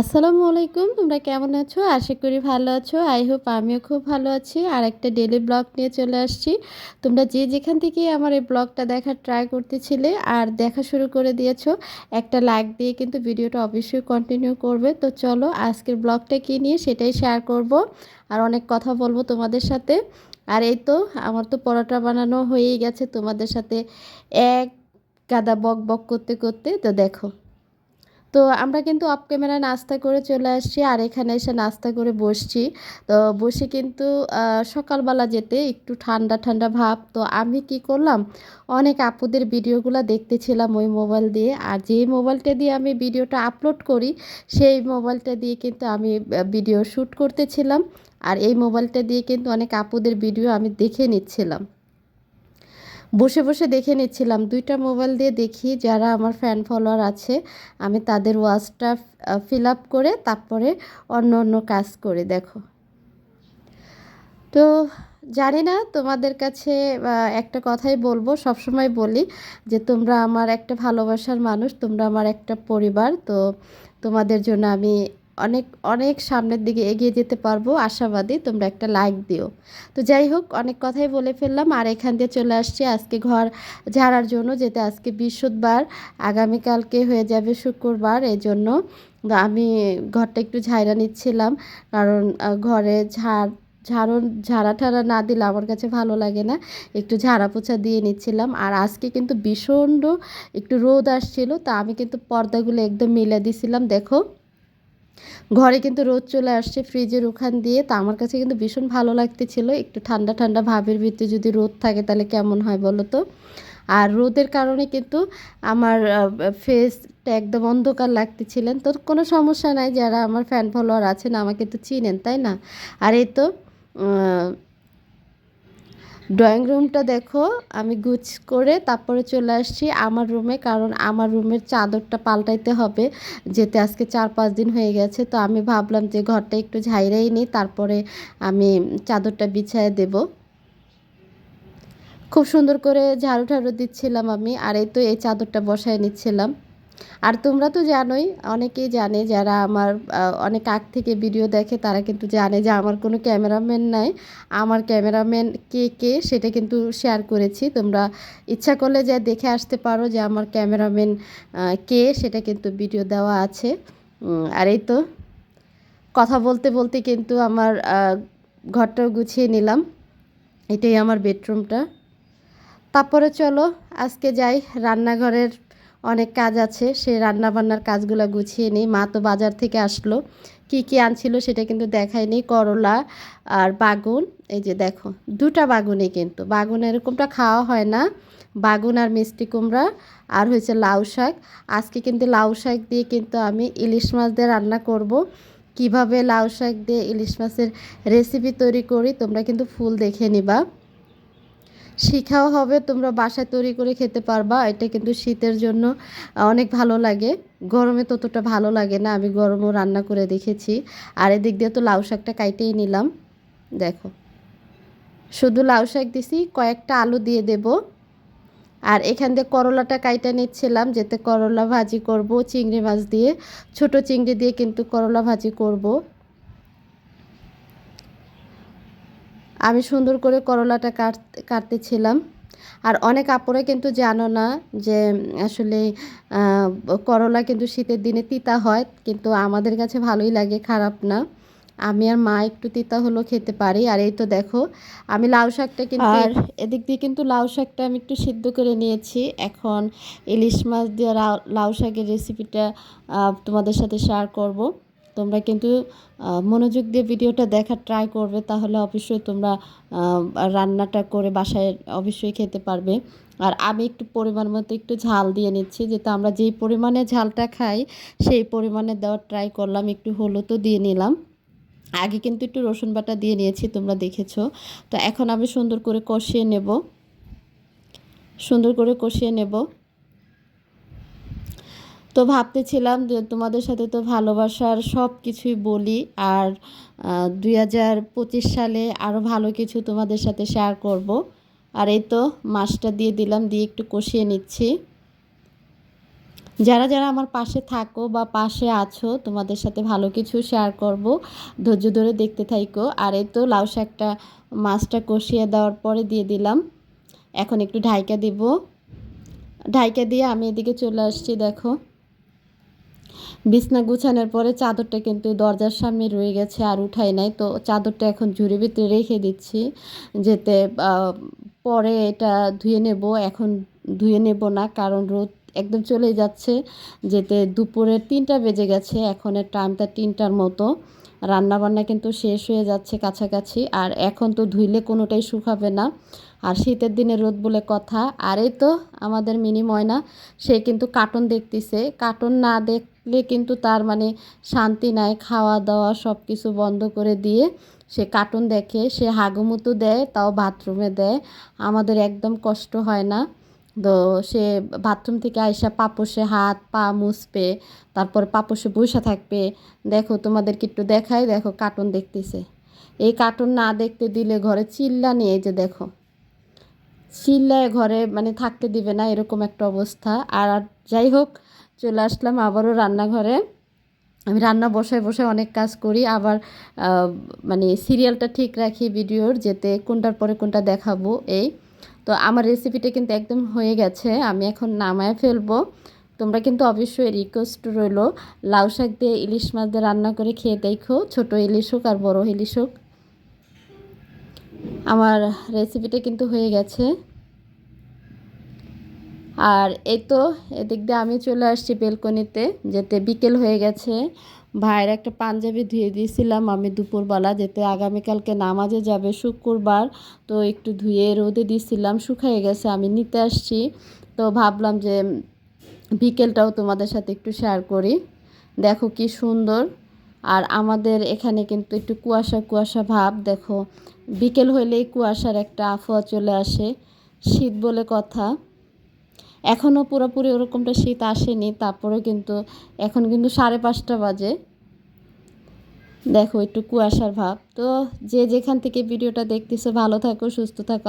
আসসালামু আলাইকুম, তোমরা কেমন আছো? আশা করি ভালো আছো। আই হোপ আমিও খুব ভালো আছি। আর একটা ডেলি ব্লগ নিয়ে চলে আসছি। তোমরা যে যেখান থেকে আমার এই ব্লগটা দেখার ট্রাই করতেছিলে আর দেখা শুরু করে দিয়েছ, একটা লাইক দিয়ে কিন্তু ভিডিওটা অবশ্যই কন্টিনিউ করবে। তো চলো, আজকের ব্লগটা কী নিয়ে সেটাই শেয়ার করব আর অনেক কথা বলব তোমাদের সাথে। আর এই তো, আমার তো পরোটা বানানো হয়েই গেছে তোমাদের সাথে এক গাদা বক বক করতে করতে। তো দেখো। তো আমরা কিন্তু অফ ক্যামেরা নাস্তা করে চলে আসছি আর এখানে এসে নাস্তা করে বসছি। তো বসে কিন্তু সকালবেলা যেতে একটু ঠান্ডা ঠান্ডা ভাব। তো আমি কি করলাম, অনেক আপুদের ভিডিওগুলো দেখতেছিলাম ওই মোবাইল দিয়ে। আর যেই মোবাইলটা দিয়ে আমি ভিডিওটা আপলোড করি, সেই মোবাইলটা দিয়ে কিন্তু আমি ভিডিও শ্যুট করতেছিলাম। আর এই মোবাইলটা দিয়ে কিন্তু অনেক আপুদের ভিডিও আমি দেখে নিচ্ছিলাম। বসে বসে দেখে নিচ্ছিলাম। দুইটা মোবাইল দিয়ে দেখি যারা আমার ফ্যান ফলোয়ার আছে, আমি তাদের ওয়াচটা ফিল আপ করে তারপরে অন্য অন্য কাজ করে, দেখো। তো জানি না তোমাদের কাছে একটা কথাই বলব, সবসময় বলি যে তোমরা আমার একটা ভালোবাসার মানুষ, তোমরা আমার একটা পরিবার, তো তোমাদের জন্য আমি অনেক অনেক সামনের দিকে এগিয়ে যেতে পারব। আশাবাদী তোমরা একটা লাইক দিও। তো যাই হোক, অনেক কথাই বলে ফেললাম। আর এখান দিয়ে চলে আসছি আজকে ঘর ঝাড়ার জন্য, যেটা আজকে বৃহস্পতিবার। আগামীকালকে হয়ে যাবে শুক্রবার এই জন্য আমি ঘরটা একটু ঝাইরা নিচ্ছিলাম। কারণ ঘরে ঝাড় ঝাড়ন ঝাড়া ঠাড়া না দিলে আমার কাছে ভালো লাগে না। একটু ঝাড়া পোছা দিয়ে নিচ্ছিলাম। আর আজকে কিন্তু ভীষণ একটু রোদ আসছিল, তা আমি কিন্তু পর্দাগুলো একদম মিলে দিছিলাম। দেখো ঘরে কিন্তু রোদ চলে আসছে ফ্রিজের ওখান দিয়ে। তা আমার কাছে কিন্তু ভীষণ ভালো লাগতেছিল। একটু ঠান্ডা ঠান্ডা ভাবের ভিতরে যদি রোদ থাকে তাহলে কেমন হয় বলো তো? আর রোদের কারণে কিন্তু আমার ফেসটা একদম অন্ধকার লাগতেছিলেন। তো কোনো সমস্যা নাই, যারা আমার ফ্যান ফলোয়ার আছেন আমাকে তো চিনেন, তাই না? আর এই তো ড্রয়িং রুমটা দেখো, আমি গুছ করে তারপরে চলে আসছি আমার রুমে, কারণ আমার রুমের চাদরটা পাল্টাইতে হবে যেতে আজকে চার পাঁচ দিন হয়ে গেছে, তো আমি ভাবলাম যে ঘরটা একটু ঝাইরাই নিই, তারপরে আমি চাদরটা বিছায় দেব। খুব সুন্দর করে ঝাড়ু ঠাড়ু দিচ্ছিলাম আমি, আর এই তো এই চাদরটা বসায় নিচ্ছিলাম। আর তোমরা তো জানোই, অনেকেই জানে যারা আমার অনেক আগ থেকে ভিডিও দেখে তারা কিন্তু জানে যে আমার কোনো ক্যামেরাম্যান নাই। আমার ক্যামেরাম্যান কে কে সেটা কিন্তু শেয়ার করেছি। তোমরা ইচ্ছা করলে যা দেখে আসতে পারো যে আমার ক্যামেরাম্যান কে, সেটা কিন্তু ভিডিও দেওয়া আছে। আর এই তো কথা বলতে বলতে কিন্তু আমার ঘরটাও গুছিয়ে নিলাম। এটাই আমার বেডরুমটা তারপরে চলো, আজকে যাই রান্নাঘরের অনেক কাজ আছে, সে রান্নাবান্নার কাজগুলো গুছিয়ে নিই। মা তো বাজার থেকে আসলো। কি কি আনছিল সেটা কিন্তু দেখায়নি। করলা আর বাগুন, এই যে দেখো, দুটা বাগুনই কিন্তু। বাগুন এরকমটা খাওয়া হয় না। বাগুন আর মিষ্টি কুমড়া আর হয়েছে লাউ শাক। আজকে কিন্তু লাউ শাক দিয়ে কিন্তু আমি ইলিশ মাছ দিয়ে রান্না করব। কীভাবে লাউ শাক দিয়ে ইলিশ মাছের রেসিপি তৈরি করি তোমরা কিন্তু ফুল দেখে নিবা। শিখাও হবে, তোমরা বাসায় তৈরি করে খেতে পারবা। এটা কিন্তু শীতের জন্য অনেক ভালো লাগে। গরমে ততটা ভালো লাগে না, আমি গরমও রান্না করে দেখেছি। আর এদিক দিয়ে তো লাউ শাকটা কাইটেই নিলাম। দেখো, শুধু লাউ শাক দিছি, কয়েকটা আলু দিয়ে দেব। আর এখান দিয়ে করলাটা কাইটা নিচ্ছিলাম, যেতে করলা ভাজি করব, চিংড়ি মাছ দিয়ে। ছোট চিংড়ি দিয়ে কিন্তু করলা ভাজি করব। আমি সুন্দর করে করলাটা কাট কাটতেছিলাম। আর অনেক আপুরা কিন্তু জানো না যে আসলে করলা কিন্তু শীতের দিনে তিতা হয় কিন্তু আমাদের কাছে ভালোই লাগে খারাপ না। আমি আর মা একটু তিতা হলো খেতে পারি। আর এই তো দেখো আমি লাউ শাকটা কিন্তু আর এদিক দিয়ে কিন্তু লাউ শাকটা আমি একটু সিদ্ধ করে নিয়েছি। এখন ইলিশ মাছ দিয়ে লাউ শাকের রেসিপিটা তোমাদের সাথে শেয়ার করব। তোমরা কিন্তু মনোযোগ দিয়ে ভিডিওটা দেখার ট্রাই করবে, তাহলে অবশ্যই তোমরা রান্নাটা করে বাসায় অবশ্যই খেতে পারবে। আর আমি একটু পরিমাণ মতো একটু ঝাল দিয়ে নিচ্ছি, যেহেতু আমরা যেই পরিমাণে ঝালটা খাই, সেই পরিমাণে দেওয়ার ট্রাই করলাম, একটু হলুদও দিয়ে নিলাম। আগে কিন্তু একটু রসুন বাটা দিয়ে নিয়েছি, তোমরা দেখেছ। তো এখন আমি সুন্দর করে কষিয়ে নেব। সুন্দর করে কষিয়ে নেব। তো ভাবতেছিলাম যে তোমাদের সাথে তো ভালোবাসার সব কিছুই বলি আর দুই হাজার পঁচিশ সালে আরও ভালো কিছু তোমাদের সাথে শেয়ার করব। আর এই তো মাছটা দিয়ে দিলাম, দিয়ে একটু কষিয়ে নিচ্ছি। যারা যারা আমার পাশে থাকো বা পাশে আছো, তোমাদের সাথে ভালো কিছু শেয়ার করব। ধৈর্য ধরে দেখতে থাইকো। আর এই তো লাউ শাকটা মাছটা কষিয়ে দেওয়ার পরে দিয়ে দিলাম। এখন একটু ঢাইকা দিব। ঢাইকা দিয়ে আমি এদিকে চলে আসছি, দেখো। বিছনা গুছানোর পরে চাদরটা কিন্তু দরজার সামনে রয়ে গেছে আর উঠাই নাই। তো চাদরটা এখন ঝুড়ি ভিতরে রেখে দিচ্ছি যেতে পরে এটা ধুয়ে নেব। এখন ধুয়ে নেব না কারণ রোদ একদম চলে যাচ্ছে। যেতে দুপুরে তিনটা বেজে গেছে এখনের টাইমটা তিনটার মতো। রান্নাবান্না কিন্তু শেষ হয়ে যাচ্ছে কাছাকাছি আর এখন তো ধুইলে কোনোটাই শুকাবে না। আর শীতের দিনে রোদ বলে কথা। আর এই তো আমাদের মিনি ময়না, সে কিন্তু কার্টুন দেখতেছে। কার্টুন না দেখলে কিন্তু তার মানে শান্তি নাই খাওয়া দাওয়া সব কিছু বন্ধ করে দিয়ে সে কার্টুন দেখে, সে হাগুমুতু দেয়, তাও বাথরুমে দেয়। আমাদের একদম কষ্ট হয় না। তো সে বাথরুম থেকে আইসা পাপোসে হাত, পা মুছবে, তারপর পাপোসে বসে থাকবে। দেখো, তোমাদেরকে একটু দেখাই, দেখো কার্টুন দেখতেছে। এই কার্টুন না দেখতে দিলে ঘরে চিল্লা নিয়ে যে দেখো। চিল্লায় ঘরে মানে থাকতে দিবে না, এরকম একটা অবস্থা। আর যাই হোক চলে আসলাম আবারও রান্নাঘরে। আমি রান্না বসায় বসে অনেক কাজ করি। আবার মানে সিরিয়ালটা ঠিক রাখি ভিডিওর, যেতে কোনটার পরে কোনটা দেখাবো এই। তো আমার রেসিপিটা কিন্তু একদম হয়ে গেছে। আমি এখন নামায় ফেলব। তোমরা কিন্তু অবশ্যই রিকোয়েস্ট রইল। লাউ শাক দিয়ে ইলিশ মাছ দিয়ে রান্না করে খেয়ে দেখো। ছোটো ইলিশ হোক আর বড়ো ইলিশ হোক। আমার রেসিপিটা কিন্তু হয়ে গেছে। আর এই তো এদিক দিয়ে আমি চলে আসছি বেলকনিতে, যেতে বিকেল হয়ে গেছে। ভাইয়ের একটা পাঞ্জাবি ধুয়ে দিয়েছিলাম আমি দুপুরবেলা, যেতে আগামীকালকে নামাজে যাবে শুক্রবার। তো একটু ধুয়ে রোদে দিয়েছিলাম, শুকিয়ে গেছে, আমি নিতে আসছি। তো ভাবলাম যে বিকেলটাও তোমাদের সাথে একটু শেয়ার করি। দেখো কি সুন্দর। আর আমাদের এখানে কিন্তু একটু কুয়াশা কুয়াশা ভাব। দেখো, বিকেল হইলেই কুয়াশার একটা আফোয়া চলে আসে। শীত বলে কথা। এখনও পুরোপুরি ওরকমটা শীত আসেনি, তারপরে কিন্তু এখন কিন্তু সাড়ে পাঁচটা বাজে। দেখো, একটু কুয়াশার ভাব। তো যে যেখান থেকে ভিডিওটা দেখতেছে, ভালো থাকো, সুস্থ থাকো